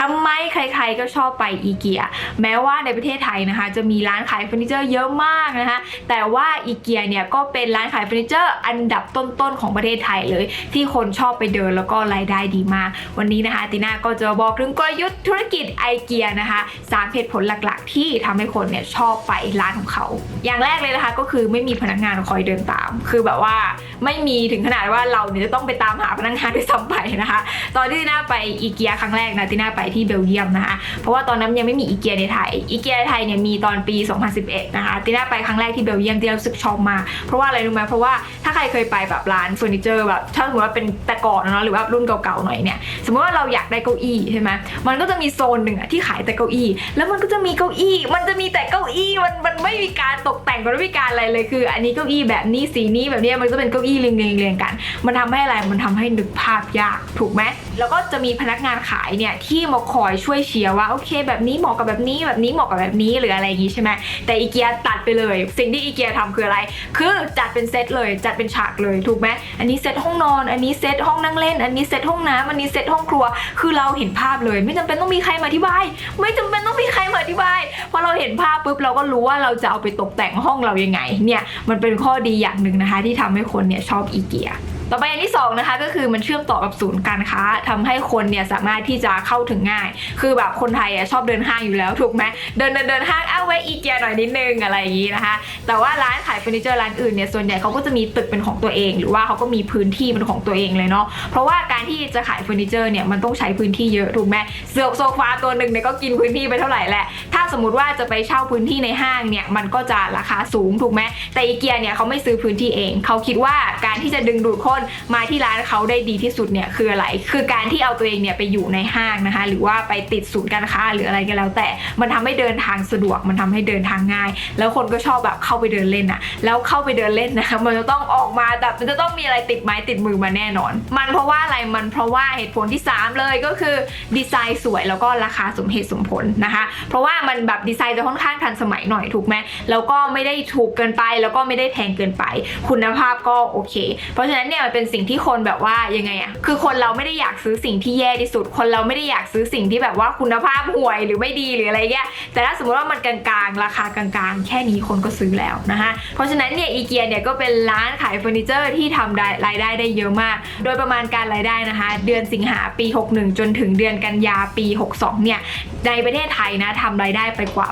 ทำไมใครๆก็ชอบไปอีเกีย แม้ว่าในประเทศไทยนะคะ จะมีร้านขายเฟอร์นิเจอร์เยอะมากนะคะ แต่ว่าอีเกียเนี่ยก็เป็นร้านขายเฟอร์นิเจอร์อันดับต้นๆของประเทศไทยเลย ที่คนชอบไปเดินแล้วก็รายได้ดีมาก วันนี้นะคะติน่าก็จะบอกถึงกลยุทธ์ธุรกิจไอเกียนะคะสามเหตุผลหลักๆ ที่ทำให้คนเนี่ยชอบไปร้านของเขา อย่างแรกเลยนะคะก็คือไม่มีพนักงานคอยเดินตาม คือแบบว่าไม่มีถึงขนาดว่าเราเนี่ยจะต้องไปตามหาพนักงานด้วยซ้ำไปนะคะ ตอนที่ติน่าไปอีเกียครั้งแรกนะติน่าไปที่เบลเยียมนะคะเพราะว่าตอนนั้นยังไม่มีอีเกียในไทยอีเกียในไทยเนี่ยมีตอนปี 2011 นะคะติน่าไปครั้งแรกที่เบลเยียมติน่ารู้สึกชอบมากเพราะว่าอะไรรู้ไหมเพราะว่าถ้าใครเคยไปแบบร้านเฟอร์นิเจอร์แบบถ้าสมมติว่าเป็นแต่ก่อนเนาะหรือว่ารุ่นเก่าๆหน่อยเนี่ยสมมติว่าเราอยากได้เก้าอี้ใช่ไหมมันก็จะมีโซนหนึ่งอะที่ขายแต่เก้าอี้ แล้วมันก็จะมีเก้าอี้ มันจะมีแต่เก้าอี้มันมันไม่มีการตกแต่งมันไม่มีการอะไรเลยคือ อันนี้เก้าอี้แบบนี้สีนี้แบบเนี้ยมันก็เป็นเก้าอี้เรียงเรียงเรียงกัน มันทำให้อะไรมันทำให้นึกภาพยากถูกไหมแล้วก็จะมีพนักงานขายเนี่ยที่มาคอยช่วยเชียร์ว่าโอเค แบบนี้เหมาะกับแบบนี้แบบนี้เหมาะกับแบบนี้หรืออะไรอย่างงี้ใช่ไหมแต่อีเกียตัดไปเลย สิ่งที่อีเกียทำคืออะไร คือจัดเป็นเซตเลยจัดเป็นฉากเลยถูกไหมอันนี้เซตห้องนอน อันนี้เซตห้องนั่งเล่น อันนี้เซตห้องน้ำอันนี้เซตห้องครัว คือเราเห็นภาพเลย ไม่จำเป็นต้องมีใครมาอธิบาย ไม่จำเป็นต้องมีใครมาอธิบายพอเราเห็นภาพปุ๊บเราก็รู้ว่าเราจะเอาไปตกแต่งห้องเรายังไงเนี่ยมันเป็นข้อดีอย่างหนึ่งนะคะ ที่ทำให้คนเนี่ยชอบอีเกีย ต่อไปอันที่2นะคะก็คือมันเชื่อมต่อกับศูนย์การค้าทำให้คนเนี่ยสามารถที่จะเข้าถึงง่าย คือแบบคนไทยอะชอบเดินห้างอยู่แล้วถูกไหมเดินเดินเดินห้างอ้าวแวะอีเกียหน่อยนิดนึงอะไรอย่างนี้นะคะ แต่ว่าร้านขายเฟอร์นิเจอร์ร้านอื่นเนี่ยส่วนใหญ่เขาก็จะมีตึกเป็นของตัวเอง หรือว่าเขาก็มีพื้นที่เป็นของตัวเองเลยเนาะเพราะว่าการที่จะขายเฟอร์นิเจอร์เนี่ยมันต้องใช้พื้นที่เยอะถูกไหมเสือกโซฟาตัวหนึ่งเนี่ยก็กินพื้นที่ไปเท่าไหร่แหละถ้าสมมติว่าจะไปเช่าพื้นที่ในห้างเนี่ยมันก็จะราคาสูงถูกไหมแต่อีเกียเนี่ยเขาไม่ซื้อพื้นที่เองเขาคิดว่าการที่จะดึงดูดคนมาที่ร้านเขาได้ดีที่สุดเนี่ยคืออะไร คือการที่เอาตัวเองเนี่ยไปอยู่ในห้างนะคะ หรือว่าไปติดศูนย์การค้าหรืออะไรก็แล้ว แต่มันทำให้เดินทางสะดวกมันทำให้เดินทางง่าย แล้วคนก็ชอบแบบเข้าไปเดินเล่นอะแล้วเข้าไปเดินเล่นนะคะมันจะต้องออกมาแบบมันจะต้องมีอะไรติดไม้ติดมือมาแน่นอน มันเพราะว่าอะไรมันเพราะว่าเหตุผลที่ 3 เลยก็คือดีไซน์สวยแล้วก็ราคาสมเหตุสมผลนะคะ เพราะว่ามันแบบดีไซน์จะค่อนข้างทันสมัยหน่อยถูกไหมแล้วก็ไม่ได้ถูกเกินไป แล้วก็ไม่ได้แพงเกินไป คุณภาพก็โอเค เพราะฉะนั้นเนี่ยมันเป็นสิ่งที่คนแบบว่ายังไงอะคือคนเราไม่ได้อยากซื้อสิ่งที่แย่ที่สุด คนเราไม่ได้อยากซื้อสิ่งที่แบบว่าคุณภาพห่วยหรือไม่ดีหรืออะไรเงี้ยแต่ถ้าสมมติว่ามันกลางๆ ราคากลางๆ แค่นี้คนก็ซื้อแล้วนะคะเพราะฉะนั้นเนี่ยอีเกียเนี่ยก็เป็นร้านขายเฟอร์นิเจอร์ที่ทำรายได้ได้เยอะมาก โดยประมาณการรายได้นะคะ เดือนสิงหาปี 61 จนถึงเดือนกันยาปี 62 เนี่ยในประเทศไทยนะทำรายได้ไปกว่า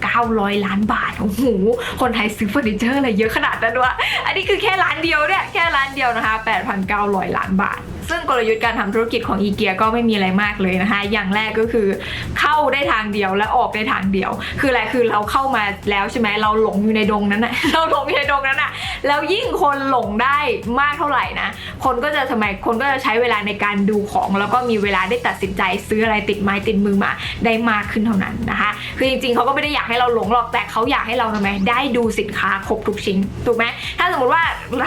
8,900 ล้านบาทโอ้โหคนไทยซื้อเฟอร์นิเจอร์อะไรเยอะขนาดนั้นวะอันนี้คือแค่ร้านเดียวเนี่ยแค่ร้านเดียวนะคะ8,900 ล้านบาท ซึ่งกลยุทธ์การทำธุรกิจของอีเกียก็ไม่มีอะไรมากเลยนะคะ อย่างแรกก็คือเข้าได้ทางเดียวและออกได้ทางเดียว คืออะไรคือเราเข้ามาแล้วใช่ไหมเราหลงอยู่ในดงนั้นนะเราหลงอยู่ในดงนั้นนะแล้วยิ่งคนหลงได้มากเท่าไหร่นะ คนก็จะทำไมคนก็จะใช้เวลาในการดูของ แล้วก็มีเวลาได้ตัดสินใจซื้ออะไรติดไม้ติดมือมาได้มากขึ้นเท่านั้นนะคะ คือจริงๆเขาก็ไม่ได้อยากให้เราหลงหรอกแต่เขาอยากให้เราทำไมได้ดูสินค้าครบทุกชิ้นถูกไหมถ้าสมมติว่า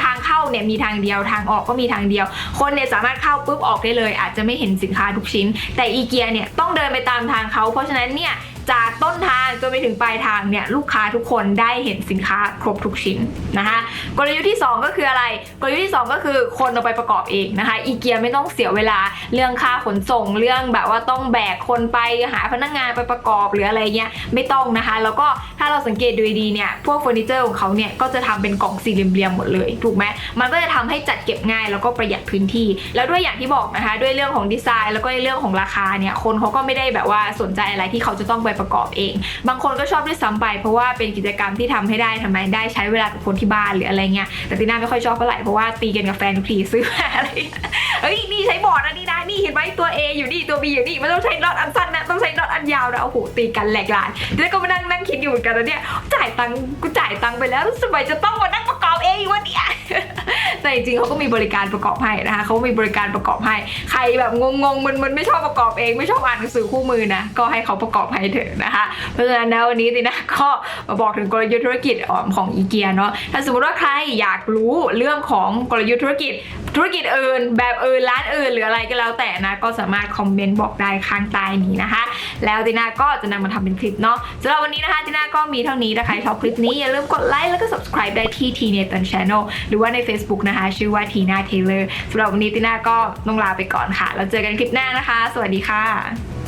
ทางเข้าเนี่ยมีทางเดียวทางออกก็มีทางเดียว คนเนี่ยสามารถเข้าปุ๊บออกได้เลย อาจจะไม่เห็นสินค้าทุกชิ้น แต่อีเกียเนี่ยต้องเดินไปตามทางเขาเพราะฉะนั้นเนี่ยจากต้นทาง จนไปถึงปลายทางเนี่ยลูกค้าทุกคนได้เห็นสินค้าครบทุกชิ้นนะคะกลยุทธ์ที่ 2 ก็คืออะไร กลยุทธ์ที่ 2 ก็คือคนเอาไปประกอบเองนะคะอีเกียไม่ต้องเสียเวลาเรื่องค่าขนส่งเรื่องแบบว่าต้องแบกคนไปหาพนักงานไปประกอบหรืออะไรเงี้ยไม่ต้องนะคะ แล้วก็ถ้าเราสังเกตดูดีเนี่ยพวกเฟอร์นิเจอร์ของเขาเนี่ยก็จะทำเป็นกล่องสี่เหลี่ยมๆหมดเลยถูกไหมมันก็จะทำให้จัดเก็บง่ายแล้วก็ประหยัดพื้นที่ แล้วด้วยอย่างที่บอกนะคะ ด้วยเรื่องของดีไซน์ แล้วก็ในเรื่องของราคาเนี่ยคนเขาก็ไม่ได้แบบว่าสนใจอะไรที่เขาจะต้องไปประกอบเองบางคนก็ชอบด้วยซ้ำไป เพราะว่าเป็นกิจกรรมที่ทำให้ได้ทำไมได้ใช้เวลากับคนที่บ้านหรืออะไรเงี้ยแต่ตีน่าไม่ค่อยชอบเท่าไหร่เพราะว่าตีกันกับแฟนทุกทีซื้อมาอะไรเฮ้ยนี่ใช้บอร์ดอันนี้นะนี่เห็นไหมตัว A อยู่นี่ตัว B อยู่นี่มันต้องใช้น็อตอันสั้นนะต้องใช้น็อตอันยาวนะโอ้โหตีกันแหลกลานแล้วก็มานั่งนั่งคิดอยู่เหมือนกันนะเนี่ยจ่ายตังค์กูจ่ายตังค์ไปแล้วทำไมจะต้องมานั่งประกอบเองวะเนี่ยแต่จริงๆเขาก็มีบริการประกอบให้นะคะเขามีบริการประกอบให้ ใครแบบงงๆมันมันไม่ชอบประกอบเองไม่ชอบอ่านหนังสือคู่มือนะก็ให้เขาประกอบให้เถอะนะคะเพราะฉะนั้นนะวันนี้ตินะก็มาบอกถึงกลยุทธ์ธุรกิจของอีเกียเนาะถ้าสมมติว่าใครอยากรู้เรื่องของกลยุทธ์ธุรกิจธุรกิจอื่น แบบอื่นร้านอื่นหรืออะไรก็แล้วแต่นะ ก็สามารถคอมเมนต์บอกได้ข้างใต้นี้นะคะ แล้วติน่าก็จะนำมาทำเป็นคลิปเนาะสำหรับวันนี้นะคะติน่าก็มีเท่านี้ถ้าใครชอบคลิปนี้อย่าลืมกดไลค์แล้วก็ subscribe ได้ที่ T n a t a n Channel หรือว่าใน Facebook นะคะ ชื่อว่า Tina Taylor สำหรับวันนี้ติน่าก็ต้องลาไปก่อนค่ะแล้วเจอกันคลิปหน้านะคะ สวัสดีค่ะ